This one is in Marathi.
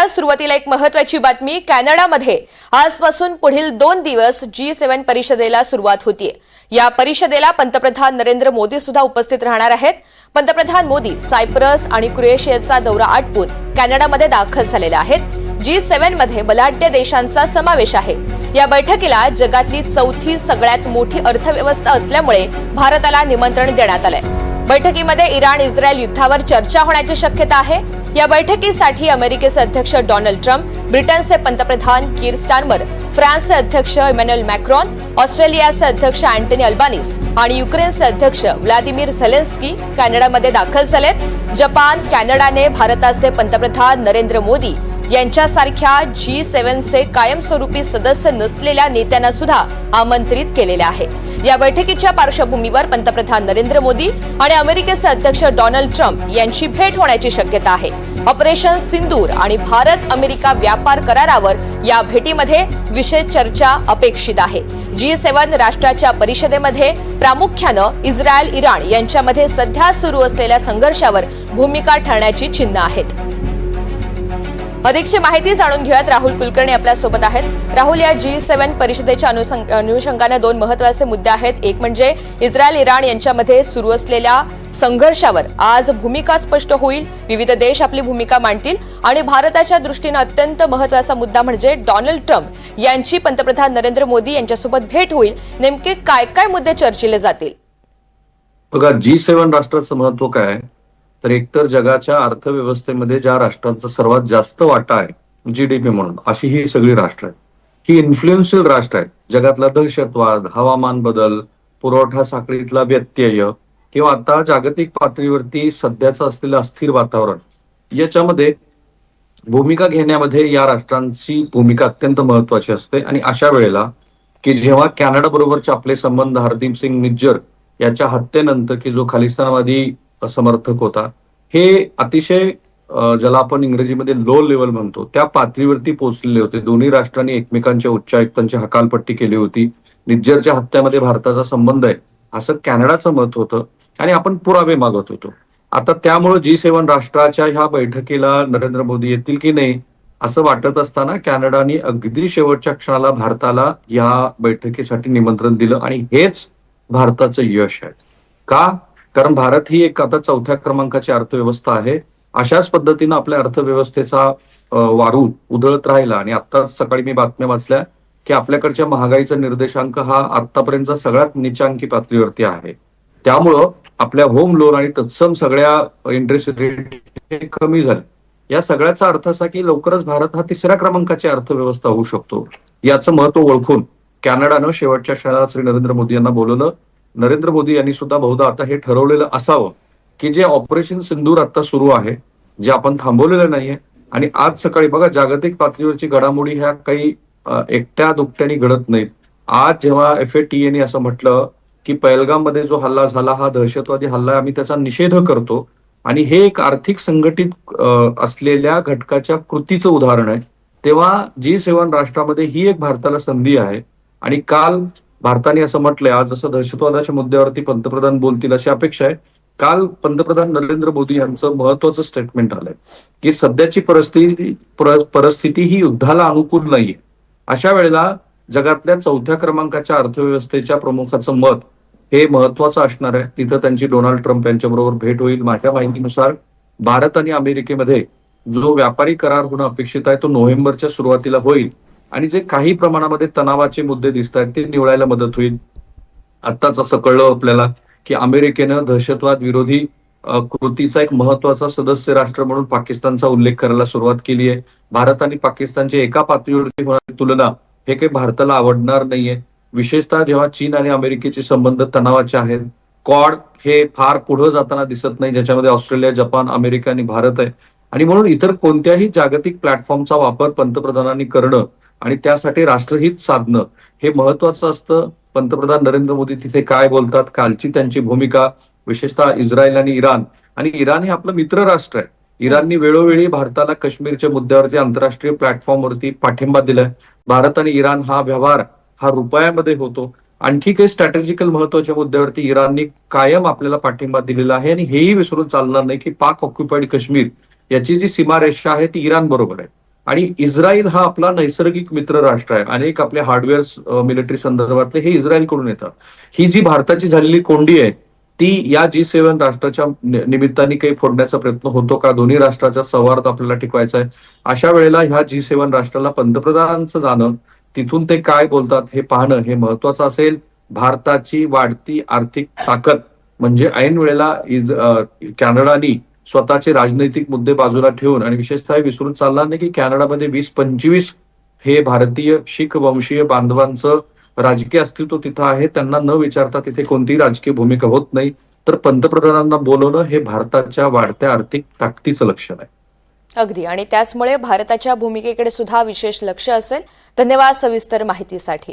पाहूया सुरुवातीला एक महत्वाची बातमी कॅनडामध्ये. आजपासून पुढील दोन दिवस जी सेव्हन परिषदेला सुरुवात होतीये. या परिषदेला पंतप्रधान नरेंद्र मोदी सुद्धा उपस्थित राहणार आहेत. पंतप्रधान मोदी सायप्रस आणि क्रोएशियाचा दौरा आटपून कॅनडामध्ये दाखल झालेले आहेत. जी सेव्हनमध्ये बलाढ्य देशांचा समावेश आहे. या बैठकीला जगातली चौथी सगळ्यात मोठी अर्थव्यवस्था असल्यामुळे भारताला निमंत्रण देण्यात आलंय. बैठकीमध्ये इराण इस्रायल युद्धावर चर्चा होण्याची शक्यता आहे. या बैठकीसाठी अमेरिकेचे अध्यक्ष डोनाल्ड ट्रम्प ब्रिटनचे पंतप्रधान कीर स्टार्मर फ्रान्सचे अध्यक्ष इमॅन्युअल मॅक्रॉन ऑस्ट्रेलियाचे अध्यक्ष अँटनी अल्बानिस आणि युक्रेनचे अध्यक्ष व्लादिमीर झेलेन्स्की कॅनडामध्ये दाखल झालेत. जपान कॅनडाने भारताचे पंतप्रधान नरेंद्र मोदी यांच्यासारख्या जी सेव्हनचे कायमस्वरूपी सदस्य नसलेल्या नेत्यांना सुद्धा आमंत्रित केलेले आहे. या बैठकीच्या पार्श्वभूमीवर पंतप्रधान नरेंद्र मोदी आणि अमेरिकेचे अध्यक्ष डोनाल्ड ट्रम्प यांची भेट होण्याची शक्यता आहे. ऑपरेशन सिंदूर आणि भारत अमेरिका व्यापार करारावर या भेटीमध्ये विशेष चर्चा अपेक्षित आहे. जी सेव्हन राष्ट्राच्या परिषदेमध्ये प्रामुख्यानं इस्रायल इराण यांच्यामध्ये सध्या सुरू असलेल्या संघर्षावर भूमिका ठरण्याची चिन्ह आहेत. अधिकची माहिती जाणून घेऊयात. राहुल कुलकर्णी आपल्यासोबत आहेत. राहुल या जी सेव्हन परिषदेच्या अनुषंगाने दोन महत्त्वाचे मुद्दे आहेत. एक म्हणजे इस्रायल इराण यांच्यामध्ये सुरू असलेल्या संघर्षावर आज भूमिका स्पष्ट होईल. विविध देश आपली भूमिका मांडतील. आणि भारताच्या दृष्टीनं अत्यंत महत्त्वाचा मुद्दा म्हणजे डॉनाल्ड ट्रम्प यांची पंतप्रधान नरेंद्र मोदी यांच्यासोबत भेट होईल. नेमके काय काय मुद्दे चर्चिले जातील? बघा जी सेव्हन राष्ट्राचं महत्त्व काय आहे? तर एकतर जगाच्या अर्थव्यवस्थेमध्ये ज्या राष्ट्रांचा सर्वात जास्त वाटा आहे जीडीपी म्हणून अशी ही सगळी राष्ट्र आहेत. ही इन्फ्लुएन्शियल राष्ट्र आहेत. जगातला दहशतवाद हवामान बदल पुरवठा साखळीतला व्यत्यय किंवा आता जागतिक पातळीवरती सध्याचं असलेलं अस्थिर वातावरण याच्यामध्ये भूमिका घेण्यामध्ये या राष्ट्रांची भूमिका अत्यंत महत्वाची असते. आणि अशा वेळेला की जेव्हा कॅनडा बरोबरचे आपले संबंध हरदीप सिंग निज्जर याच्या हत्येनंतर की जो खालिस्तानवादी समर्थक होता. हे अतिशय ज्याला आपण इंग्रजीमध्ये लो लेवल म्हणतो त्या पातळीवरती पोहोचलेले होते. दोन्ही राष्ट्रांनी एकमेकांच्या उच्चायुक्तांची हकालपट्टी केली होती. निज्जरच्या हत्यामध्ये भारताचा संबंध आहे असं कॅनडाचं मत होतं आणि आपण पुरावे मागत होतो. आता त्यामुळे जी सेवन राष्ट्राच्या ह्या बैठकीला नरेंद्र मोदी येतील की नाही असं वाटत असताना कॅनडाने अगदी शेवटच्या क्षणाला भारताला या बैठकीसाठी निमंत्रण दिलं आणि हेच भारताचं यश आहे. का? कारण भारत ही एक आता चौथ्या क्रमांकाची अर्थव्यवस्था आहे. अशाच पद्धतीनं आपल्या अर्थव्यवस्थेचा वारू उधळत राहिला आणि आता सकाळी मी बातम्या वाचल्या की आपल्याकडच्या महागाईचा निर्देशांक हा आतापर्यंतचा सगळ्यात निचांकी पातळीवरती आहे. त्यामुळं आपल्या होम लोन आणि तत्सम सगळ्या इंटरेस्ट रेट कमी झाले. या सगळ्याचा अर्थ असा की लवकरच भारत हा तिसऱ्या क्रमांकाची अर्थव्यवस्था होऊ शकतो. याचं महत्त्व ओळखून कॅनडानं शेवटच्या क्षणाला श्री नरेंद्र मोदी यांना बोलवलं. नरेंद्र मोदी यांनी सुद्धा बहुधा आता हे ठरवलेलं असावं की जे ऑपरेशन सिंधूर आता सुरू आहे जे आपण थांबवलेलं नाहीये. आणि आज सकाळी बघा जागतिक पातळीवरची घडामोडी ह्या काही एकट्या दुकट्याने घडत नाहीत. आज जेव्हा एफ ए टी एने असं म्हटलं की पहलगाममध्ये जो हल्ला झाला हा दहशतवादी हल्ला आहे, आम्ही त्याचा निषेध करतो. आणि हे एक आर्थिक संघटित असलेल्या घटकाच्या कृतीचं उदाहरण आहे. तेव्हा जी सेवन राष्ट्रामध्ये ही एक भारताला संधी आहे. आणि काल भारताने असं म्हटलंय आज जसं दहशतवादाच्या मुद्द्यावरती पंतप्रधान बोलतील अशी अपेक्षा आहे. काल पंतप्रधान नरेंद्र मोदी यांचं महत्वाचं स्टेटमेंट आलंय की सध्याची परिस्थिती परिस्थिती ही युद्धाला अनुकूल नाहीये. अशा वेळेला जगातल्या चौथ्या क्रमांकाच्या अर्थव्यवस्थेच्या प्रमुखाचं मत हे महत्वाचं असणार आहे. तिथं त्यांची डोनाल्ड ट्रम्प यांच्याबरोबर भेट होईल. माझ्या माहितीनुसार भारत आणि अमेरिकेमध्ये जो व्यापारी करार होणं अपेक्षित आहे तो नोव्हेंबरच्या सुरुवातीला होईल. आणि जे काही प्रमाणामध्ये तणावाचे मुद्दे दिसत आहेत ते निवळायला मदत होईल. आत्ताच असं कळलं आपल्याला की अमेरिकेनं दहशतवाद विरोधी कृतीचा एक महत्त्वाचा सदस्य राष्ट्र म्हणून पाकिस्तानचा उल्लेख करायला सुरुवात केली आहे. भारत आणि पाकिस्तानची एका पातळीवरती होणारी तुलना हे काही भारताला आवडणार नाहीये. विशेषतः जेव्हा चीन आणि अमेरिकेचे संबंध तणावाचे आहेत कॉड हे फार पुढे जाताना दिसत नाही ज्याच्यामध्ये ऑस्ट्रेलिया जपान अमेरिका आणि भारत आहे. आणि म्हणून इतर कोणत्याही जागतिक प्लॅटफॉर्मचा वापर पंतप्रधानांनी करणं आणि त्यासाठी राष्ट्रहित साधणं हे महत्वाचं असतं. पंतप्रधान नरेंद्र मोदी तिथे काय बोलतात कालची त्यांची भूमिका विशेषतः इस्रायल आणि इराण. आणि इराण हे आपलं मित्र राष्ट्र आहे. इराणने वेळोवेळी भारताला काश्मीरच्या मुद्द्यावरती आंतरराष्ट्रीय प्लॅटफॉर्मवरती पाठिंबा दिलाय भारत आणि इराण हा व्यवहार हा रुपयामध्ये होतो. आणखी काही स्ट्रॅटेजिकल महत्त्वाच्या मुद्द्यावरती इराणनी कायम आपल्याला पाठिंबा दिलेला आहे आणि हेही विसरून चालणार नाही की पाक ऑक्युपाईड काश्मीर याची जी सीमारेषा आहे ती इराण बरोबर आहे. आणि इस्रायल हा आपला नैसर्गिक मित्र राष्ट्र आहे. अनेक आपले हार्डवेअर मिलिटरी संदर्भातले हे इस्रायलकडून येतात. ही जी भारताची झालेली कोंडी आहे ती या जी सेव्हन राष्ट्राच्या निमित्ताने काही फोडण्याचा प्रयत्न होतो का? दोन्ही राष्ट्राचा संवाद आपल्याला टिकवायचा आहे. अशा वेळेला ह्या जी सेव्हन राष्ट्राला पंतप्रधानांचं जाणं तिथून ते काय बोलतात हे पाहणं हे महत्वाचं असेल. भारताची वाढती आर्थिक ताकद म्हणजे ऐन वेळेला इज कॅनडानी स्वतःचे राजनैतिक मुद्दे बाजूला ठेवून आणि विशेषतः विसरून चालला नाही की कॅनडामध्ये वीस पंचवीस हे भारतीय शीख वंशीय बांधवांचं राजकीय अस्तित्व तिथं आहे. त्यांना न विचारता तिथे कोणतीही राजकीय भूमिका होत नाही. तर पंतप्रधानांना बोलवणं हे भारताच्या वाढत्या आर्थिक ताकदीचं लक्षण आहे. अगदी. आणि त्याचमुळे भारताच्या भूमिकेकडे सुद्धा विशेष लक्ष असेल. धन्यवाद सविस्तर माहितीसाठी.